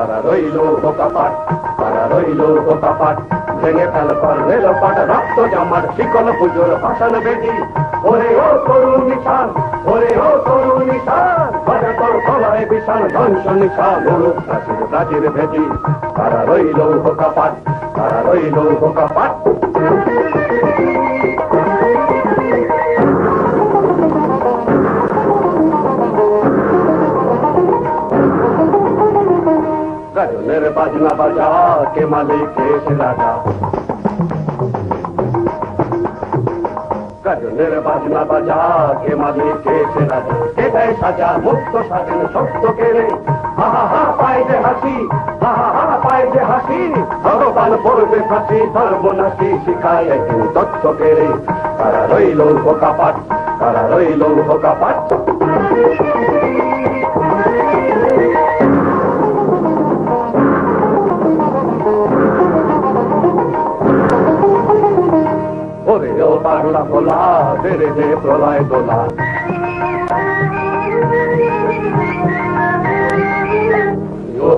রইল বোকাপাট তারা রইল বোকাপাট ভেঙে ফেল কর রেল পাট রক্ত জামার শিকল পুজোর ভাষণ বেদি ওরে ও তরুণ নিশান ওরে ও তরুণ নিশান তোর গলায় বিশাল ধ্বংস নিশান মুরুখ প্রাচীর প্রাচীর ভেদি তারা রইল বোকাপাট তারা রইল বোকাপাট গজলের বাজনা বাজা, কে মালিক এসে রাজা? গজলের বাজনা বাজা, কে মালিক এসে রাজা? কে সাজা, মুক্ত, স্বাধীন সত্য কেড়ে হা হা পায় যে হাসি, হা হা পায় যে হাসি, ভগবান পড়বে শিখায় একদিন তারা রইল বোকাপাট তারা রইল বোকাপাট ওরে বেড়ে যে প্রলয় দোলা।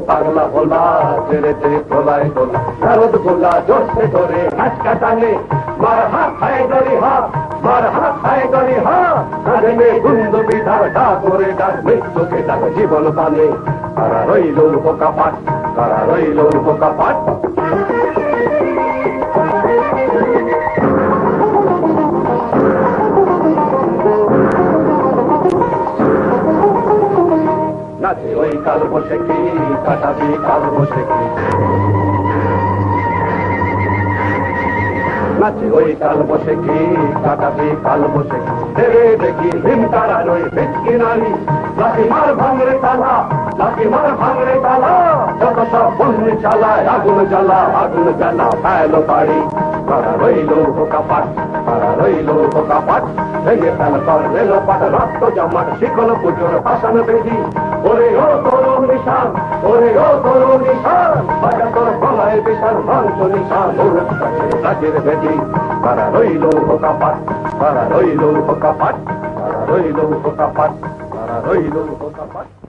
পাগলা ভোলা যে প্রলয় দোলা। নারদ গোলা জোরসে ধরে হাসকা টানে মার হাত খায় গরি হা, মার হাত খায় গরি হা। কাঁধে গুন্দ বিধার করে ডাক জীবন পানে। তারা রইল বোকাপাট তারা রইল বোকাপাট ওই কাল বসে কি কাটাবি কাল বসে কি নাচে ওই কাল বসে কি কাটাবি কাল বসে কি দেবে দেখি ভীম তারা রই ভেটকি নারী। লাঠি মার ভাঙরে তালা, লাঠি মার ভাঙরে তালা। যত সব বন্যে চালায়, আগুন জ্বালা আগুন জ্বালা, ফেলো বাড়ি। তারা রইল কাপাট তারা রইল কাপাট ভেঙে ফেল কর রেল পাট রক্ত জমাট, শিকল পুজোর পাশান বেদি ওরে ও তরুণ নিশান, ওরে ও তরুণ নিশান বাজা তোর গলায় বিশাল মাংস নিশান রাজের বেদি তারা রইল কাপাট তারা রইল কাপাট তারা রইল কাপাট তারা রইল কাপাট